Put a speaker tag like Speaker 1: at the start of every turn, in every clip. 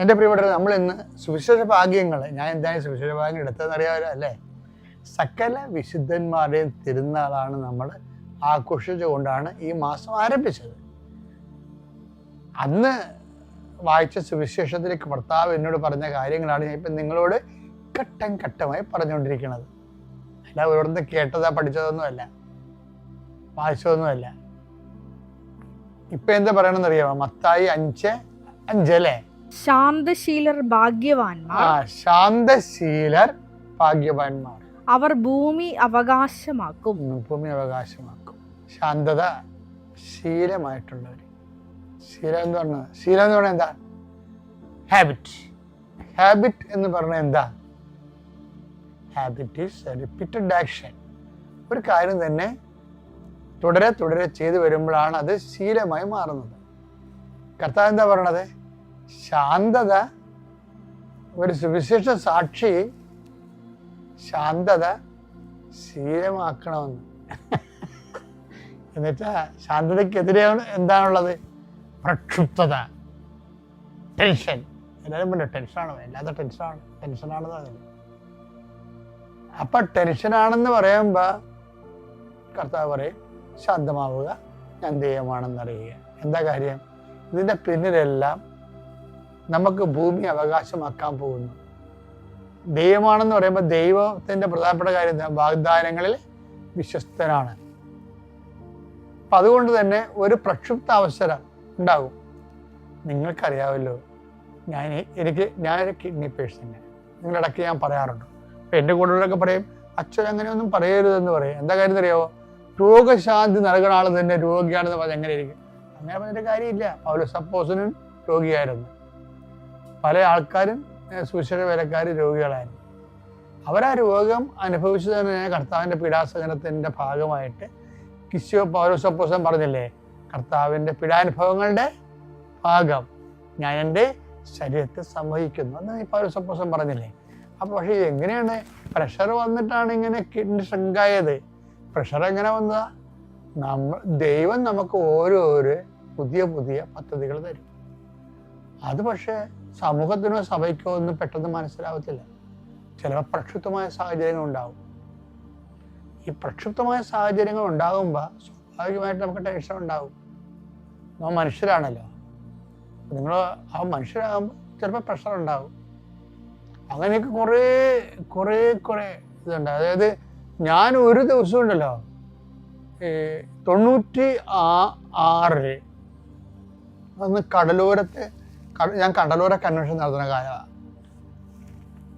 Speaker 1: എന്റെ പ്രിയപ്പെട്ട നമ്മൾ ഇന്ന് സുവിശേഷ ഭാഗ്യങ്ങൾ ഞാൻ എന്തായാലും സുവിശേഷ ഭാഗ്യം എടുത്തതെന്ന് അറിയാമല്ലോ അല്ലേ? സകല വിശുദ്ധന്മാരുടെയും തിരുനാളാണ് നമ്മൾ ആഘോഷിച്ചുകൊണ്ടാണ് ഈ മാസം ആരംഭിച്ചത്. അന്ന് വായിച്ച സുവിശേഷത്തിലേക്ക് ഭർത്താവ് എന്നോട് പറഞ്ഞ കാര്യങ്ങളാണ് ഞാൻ ഇപ്പം നിങ്ങളോട് ഘട്ടം ഘട്ടമായി പറഞ്ഞുകൊണ്ടിരിക്കുന്നത്. അല്ല ഓരോരുത്തർ കേട്ടതാ പഠിച്ചതൊന്നുമല്ല വായിച്ചതൊന്നുമല്ല. ഇപ്പം എന്താ പറയണമെന്നറിയാമോ? മത്തായി അഞ്ച് അഞ്ചല്ലേ
Speaker 2: ശാന്തശീലർ ഭാഗ്യവാന്മാർ.
Speaker 1: ശാന്തശീലർ ഭാഗ്യവാന്മാർ.
Speaker 2: അവർ ഭൂമി അവകാശമാക്കും.
Speaker 1: ഭൂമി അവകാശമാക്കും. ശാന്തത ശീലമായിട്ടുള്ളവർ. ശീലം എന്ന് പറഞ്ഞത് ശീലം എന്ന് പറഞ്ഞാൽ എന്താ? ഹാബിറ്റ് ഹാബിറ്റ് എന്ന് പറഞ്ഞാൽ എന്താ? ഹാബിറ്റ് ഈസ് റിപ്പീറ്റഡ് ആക്ഷൻ ഒരു കാര്യം തന്നെ തുടരെ തുടരെ ചെയ്തു വരുമ്പോഴാണ് അത് ശീലമായി മാറുന്നത്. കർത്താവ് എന്താ പറയണത്? ശാന്തത ഒരു സുവിശേഷ സാക്ഷി ശാന്തത ശീലമാക്കണമെന്ന്. എന്നുവെച്ചാ ശാന്തതയ്ക്കെതിരെ എന്താണുള്ളത്? പ്രക്ഷുബ്ധത. ടെൻഷൻ. എല്ലാവരും പറഞ്ഞു ടെൻഷനാണ്. വല്ലാത്ത ടെൻഷനാണ്. ടെൻഷനാണെന്ന് പറഞ്ഞു അപ്പൊ ടെൻഷനാണെന്ന് പറയുമ്പോ കർത്താവ് പറയും ശാന്തമാവുക ഞാൻ ദൈവമാണെന്ന് അറിയുക എന്താ കാര്യം? ഇതിന്റെ പിന്നിലെല്ലാം നമുക്ക് ഭൂമി അവകാശമാക്കാൻ പോകുന്നു. ദൈവമാണെന്ന് പറയുമ്പോൾ ദൈവത്തിന്റെ പ്രധാനപ്പെട്ട കാര്യം? വാഗ്ദാനങ്ങളിൽ വിശ്വസ്തനാണ് അപ്പം അതുകൊണ്ട് തന്നെ ഒരു പ്രക്ഷുബ്ധ അവസരം ഉണ്ടാകും. നിങ്ങൾക്കറിയാമല്ലോ ഞാൻ എനിക്ക് ഞാനൊരു കിഡ്നി പേഴ്സണ് നിങ്ങളിടയ്ക്ക് ഞാൻ പറയാറുണ്ട്. അപ്പം എന്റെ കൂടെയുള്ളവരൊക്കെ പറയും അച്ഛൻ അങ്ങനെയൊന്നും പറയരുതെന്ന് പറയും. എന്താ കാര്യം അറിയാവോ രോഗശാന്തി നൽകുന്ന ആൾ തന്നെ രോഗിയാണെന്ന് പറഞ്ഞാൽ എങ്ങനെ ഇരിക്കും? അങ്ങനെ പറഞ്ഞിട്ട് കാര്യമില്ല. അവർ സപ്പോസിനും രോഗിയായിരുന്നു. പല ആൾക്കാരും സുവിശേഷ വേലക്കാർ രോഗികളായിരുന്നു. അവരാ രോഗം അനുഭവിച്ചത് തന്നെ കർത്താവിന്റെ പീഡാസഹനത്തിന്റെ ഭാഗമായിട്ട് കിശോ പൗരസപ്പോസം പറഞ്ഞില്ലേ കർത്താവിന്റെ പീഡാനുഭവങ്ങളുടെ ഭാഗം ഞാൻ എന്റെ ശരീരത്തെ സംവഹിക്കുന്നു എന്ന് ഈ പൗരസപ്പോസം പറഞ്ഞില്ലേ. അപ്പോൾ പക്ഷേ എങ്ങനെയാണ് പ്രഷർ വന്നിട്ടാണ് ഇങ്ങനെ കിഡ്നി ഷ്രിങ്കായത് പ്രഷർ എങ്ങനെ വന്നതാ? നമ്മൾ ദൈവം നമുക്ക് ഓരോരോ പുതിയ പുതിയ പദ്ധതികൾ തരും. അത് പക്ഷേ സമൂഹത്തിനോ സഭയ്ക്കോ ഒന്നും പെട്ടെന്ന് മനസ്സിലാവത്തില്ല. ചിലപ്പോൾ പ്രക്ഷുപ്തമായ സാഹചര്യങ്ങൾ ഉണ്ടാവും. ഈ പ്രക്ഷുപ്തമായ സാഹചര്യങ്ങൾ ഉണ്ടാകുമ്പോൾ സ്വാഭാവികമായിട്ട് നമുക്ക് ടെൻഷൻ ഉണ്ടാവും. നമ്മൾ മനുഷ്യരാണല്ലോ. നിങ്ങൾ ആ മനുഷ്യരാകുമ്പോൾ ചിലപ്പോൾ പ്രഷർ ഉണ്ടാവും. അങ്ങനെയൊക്കെ കുറേ കുറേ കുറേ ഇതുണ്ട്. അതായത് ഞാൻ ഒരു ദിവസം ഉണ്ടല്ലോ തൊണ്ണൂറ്റി ആ ആറിൽ അന്ന് കടലോരത്തെ കട- ഞാൻ കടലോര കൺവെൻഷൻ നടത്തുന്ന കാലമാണ്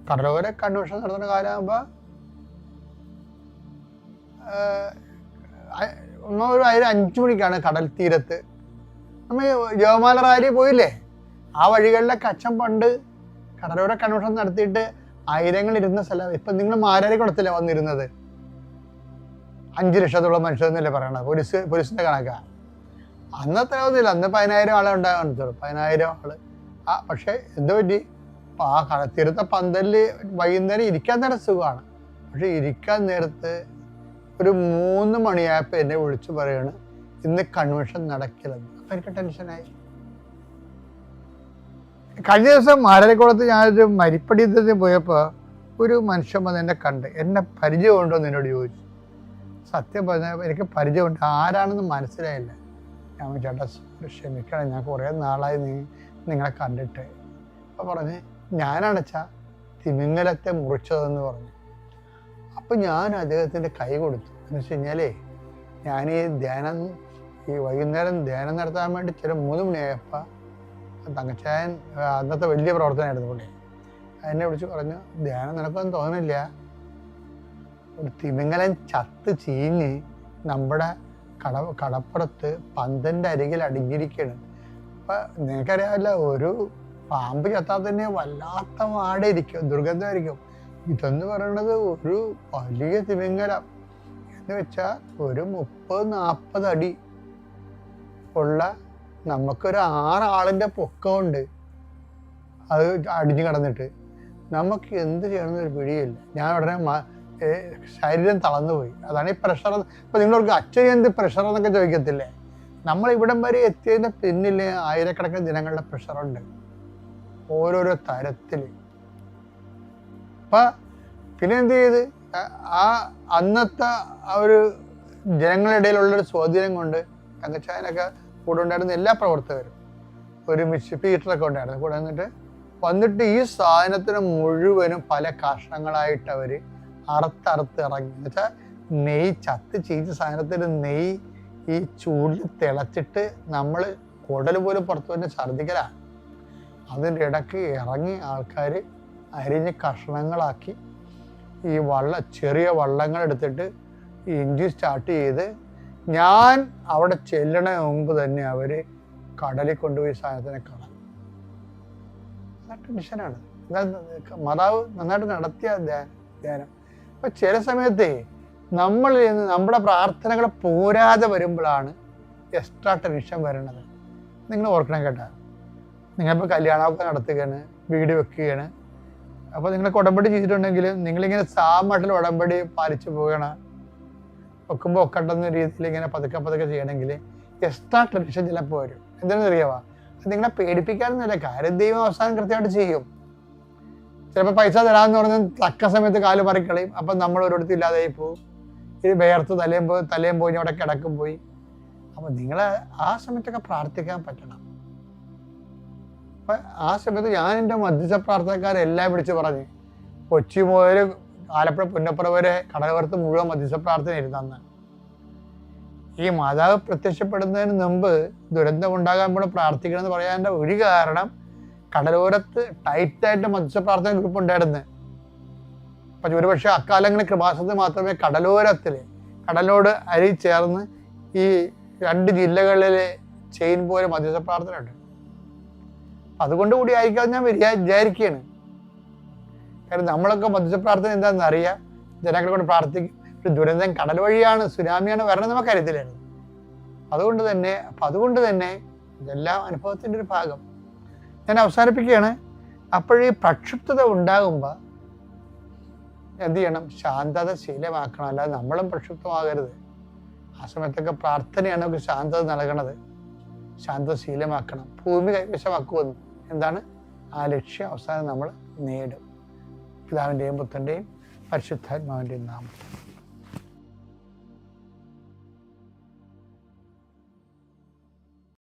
Speaker 1: കടലോര കൺവെൻഷൻ നടത്തുന്ന കാലമാകുമ്പോൾ ഒരു അതിന് അഞ്ചു മണിക്കാണ് കടൽ തീരത്ത്. നമ്മൾ ജവമാല റാലി പോയില്ലേ? ആ വഴികളിലെ കച്ചം പണ്ട് കടലോര കൺവെൻഷൻ നടത്തിയിട്ട് ആയിരങ്ങൾ ഇരുന്ന സ്ഥലം. ഇപ്പം നിങ്ങൾ മാരാരി കുളത്തിലെ വന്നിരുന്നത്. അഞ്ച് ലക്ഷത്തോളം മനുഷ്യരെന്നല്ലേ പറയണത്? പോലീസ് പോലീസിന്റെ കണക്കാ. അന്നത്ര ഒന്നുമില്ല അന്ന് പതിനായിരം ആളെ ഉണ്ടാകാൻ പതിനായിരം ആൾ. ആ പക്ഷെ എന്തോ പറ്റി? ആ കടത്തിരുത്ത പന്തലിൽ വൈകുന്നേരം ഇരിക്കാൻ നേരം സുഖമാണ്. പക്ഷെ ഇരിക്കാൻ നേരത്ത് ഒരു മൂന്ന് മണിയായപ്പോൾ എന്നെ വിളിച്ചു പറയാണ് ഇന്ന് കൺവെൻഷൻ നടക്കില്ലെന്ന്. അപ്പം എനിക്ക് ടെൻഷനായി കഴിഞ്ഞ ദിവസം മാരലക്കുളത്ത് ഞാനൊരു മരിപ്പടി യുദ്ധത്തിന് പോയപ്പോൾ ഒരു മനുഷ്യൻ വന്ന് എന്നെ കണ്ട്. എന്നെ പരിചയമുണ്ടോ എന്ന് എന്നോട് ചോദിച്ചു. സത്യം പറഞ്ഞാൽ എനിക്ക് പരിചയമുണ്ട്. ആരാണെന്ന് മനസ്സിലായില്ല. ഞാൻ ചേട്ടാ ക്ഷമിക്കണം ഞാൻ കുറേ നാളായി നീ നിങ്ങളെ കണ്ടിട്ട്. അപ്പോൾ പറഞ്ഞ് ഞാനടച്ച തിമിങ്ങലത്തെ മുറിച്ചതെന്ന് പറഞ്ഞു. അപ്പം ഞാൻ അദ്ദേഹത്തിന്റെ കൈ കൊടുത്തു. എന്ന് വെച്ച് കഴിഞ്ഞാലേ ഞാൻ ഈ ധ്യാനം ഈ വൈകുന്നേരം ധ്യാനം നടത്താൻ വേണ്ടി ചില മൂന്ന് മണിയായപ്പോൾ തങ്കച്ചായൻ അന്നത്തെ വലിയ പ്രവർത്തനമായിരുന്നു പുള്ളി. എന്നെ വിളിച്ച് പറഞ്ഞു ധ്യാനം നടക്കാൻ തോന്നില്ല ഒരു തിമിങ്ങലൻ ചത്ത് ചീഞ്ഞ് നമ്മുടെ കട കടപ്പുറത്ത് പന്തന്റെ അരികിൽ അടിഞ്ഞിരിക്കുകയാണ് അപ്പം നിനക്കറിയാമല്ല ഒരു പാമ്പ് ചത്താൽ തന്നെ വല്ലാത്ത വാടയിരിക്കും ദുർഗന്ധമായിരിക്കും. ഇതെന്ന് പറയുന്നത് ഒരു വലിയ തിമിംഗലം. എന്ന് വെച്ചാൽ ഒരു മുപ്പത് നാൽപ്പത് അടി ഉള്ള നമുക്കൊരു ആറാളിന്റെ പൊക്കമുണ്ട്. അത് അടിഞ്ഞു കടന്നിട്ട്. നമുക്ക് എന്ത് ചെയ്യണമെന്നൊരു പിടിയില്ല. ഞാൻ ഉടനെ ശരീരം തളർന്നുപോയി. അതാണ് ഈ പ്രഷർ ഇപ്പൊ നിങ്ങൾക്ക് അച്ഛൻ എന്ത് പ്രഷർ എന്നൊക്കെ ചോദിക്കത്തില്ലേ? നമ്മൾ ഇവിടം വരെ എത്തിയതിന്റെ പിന്നിൽ ആയിരക്കണക്കിന് ദിനങ്ങളുടെ പ്രഷറുണ്ട് ഓരോരോ തരത്തിൽ അപ്പം പിന്നെ എന്ത് ചെയ്ത്? ആ- അന്നത്തെ ആ ഒരു ജനങ്ങളിടയിലുള്ളൊരു സ്വാധീനം കൊണ്ട് തങ്കച്ചായനൊക്കെ കൂടെ ഉണ്ടായിരുന്ന എല്ലാ പ്രവർത്തകരും ഒരുമിച്ച് പീറ്ററൊക്കെ ഉണ്ടായിരുന്നു. കൂടെ വന്നിട്ട് വന്നിട്ട് ഈ സാധനത്തിന് മുഴുവനും പല കഷ്ണങ്ങളായിട്ട് അവർ അറുത്തറുത്ത് ഇറങ്ങി. എന്നുവെച്ചാൽ നെയ്യ് ചത്ത് ചീച്ച സാധനത്തിൽ നെയ്യ് ഈ ചൂടിൽ തിളച്ചിട്ട് നമ്മൾ കുടൽ പോലും പുറത്തു വന്ന് ഛർദ്ദിക്കലാണ് അതിന്റെ ഇടയ്ക്ക് ഇറങ്ങി ആൾക്കാർ അരിഞ്ഞ് കഷ്ണങ്ങളാക്കി ഈ വള്ള ചെറിയ വള്ളങ്ങൾ എടുത്തിട്ട് ഇഞ്ചി സ്റ്റാർട്ട് ചെയ്ത് ഞാൻ അവിടെ ചെല്ലണ മുമ്പ് തന്നെ അവർ കടലിൽ കൊണ്ടുപോയി സാധനത്തിനെ കളഞ്ഞു ടെൻഷനാണ്. മാതാവ് നന്നായിട്ട് നടത്തിയ ധ്യാ- ധ്യാനം. അപ്പൊ ചില സമയത്തെ നമ്മൾ നമ്മുടെ പ്രാർത്ഥനകൾ പോരാതെ വരുമ്പോഴാണ് എക്സ്ട്രാ ടെൻഷൻ വരണത്. നിങ്ങൾ ഓർക്കണം കേട്ടോ. നിങ്ങളിപ്പോൾ കല്യാണമൊക്കെ നടത്തുകയാണ് വീട് വെക്കുകയാണ്. അപ്പോൾ നിങ്ങൾ ഉടമ്പടി ചെയ്തിട്ടുണ്ടെങ്കിൽ നിങ്ങളിങ്ങനെ സാമട്ടിൽ ഉടമ്പടി പാലിച്ചു പോവുകയാണ്. വെക്കുമ്പോൾ ഒക്കട്ടെന്ന രീതിയിൽ ഇങ്ങനെ പതുക്കെ പതുക്കെ ചെയ്യണമെങ്കിൽ എക്സ്ട്രാ ടെൻഷൻ ചിലപ്പോൾ വരും. എന്താണെന്ന് അറിയാവാ നിങ്ങളെ പേടിപ്പിക്കാനൊന്നുമില്ല. കാര്യം ദൈവം അവസാനം കൃത്യമായിട്ട് ചെയ്യും. ചിലപ്പോൾ പൈസ തരാമെന്ന് പറഞ്ഞാൽ തക്ക സമയത്ത് കാൽ പറിക്കളയും. അപ്പം നമ്മൾ ഒരിടത്ത് ഇല്ലാതായി പോകും ഇത് വേർത്ത് തലയും പോയി തലയും പോയി അവിടെ കിടക്കും പോയി. അപ്പം നിങ്ങൾ ആ സമയത്തൊക്കെ പ്രാർത്ഥിക്കാൻ പറ്റണം. അപ്പം ആ സമയത്ത് ഞാൻ എന്റെ മധ്യസ്ഥ പ്രാർത്ഥനക്കാരെല്ലാം വിളിച്ച് പറഞ്ഞ് കൊച്ചി മുതൽ ആലപ്പുഴ പുന്നപ്പുറ വരെ കടലോരത്ത് മുഴുവൻ മധ്യസ്ഥ പ്രാർത്ഥന ഇരുന്നാന്ന്. ഈ മാതാവ് പ്രത്യക്ഷപ്പെടുന്നതിന് മുമ്പ് ദുരന്തം ഉണ്ടാകാൻ പോലും പ്രാർത്ഥിക്കണം എന്ന് പറയാന്റെ ഒരു കാരണം കടലോരത്ത് ടൈറ്റായിട്ട് മത്സ്യ പ്രാർത്ഥന ഗ്രൂപ്പ് ഉണ്ടായിരുന്നു. പക്ഷെ ഒരുപക്ഷെ അക്കാലങ്ങളിൽ കൃപാസനത്തിൽ മാത്രമേ കടലോരത്തിൽ കടലോട് അരി ചേർന്ന് ഈ രണ്ട് ജില്ലകളിലെ ചെയിൻ പോലെ മധ്യസ്ഥ പ്രാർത്ഥന ഉണ്ട്. അതുകൊണ്ട് കൂടി ആയിരിക്കാം ഞാൻ വിചാ വിചാരിക്കുകയാണ് കാരണം നമ്മളൊക്കെ മധ്യസ്ഥ പ്രാർത്ഥന എന്താണെന്ന് അറിയാം? ജനങ്ങളെ കൊണ്ട് പ്രാർത്ഥിക്കും ഒരു ദുരന്തം കടൽ വഴിയാണ് സുനാമിയാണ് വരണം നമുക്ക് അറിയത്തില്ലായിരുന്നു അതുകൊണ്ട് തന്നെ അപ്പം അതുകൊണ്ട് തന്നെ ഇതെല്ലാം അനുഭവത്തിന്റെ ഒരു ഭാഗം. ഞാൻ അവസാനിപ്പിക്കുകയാണ്. അപ്പോഴീ പ്രക്ഷുബ്ധത ഉണ്ടാകുമ്പോൾ എന്ത് ചെയ്യണം? ശാന്തത ശീലമാക്കണം. അല്ലാതെ നമ്മളും പ്രക്ഷുബ്ധമാകരുത്. ആ സമയത്തൊക്കെ പ്രാർത്ഥനയാണ് നമുക്ക് ശാന്തത നൽകണത്. ശാന്തത ശീലമാക്കണം. ഭൂമി കൈവശമാക്കുമെന്ന്. എന്താണ്? ആ ലക്ഷ്യം അവസാനം നമ്മൾ നേടും. പിതാവിന്റെയും പുത്രന്റെയും പരിശുദ്ധാത്മാവിന്റെയും നാമത്തിൽ.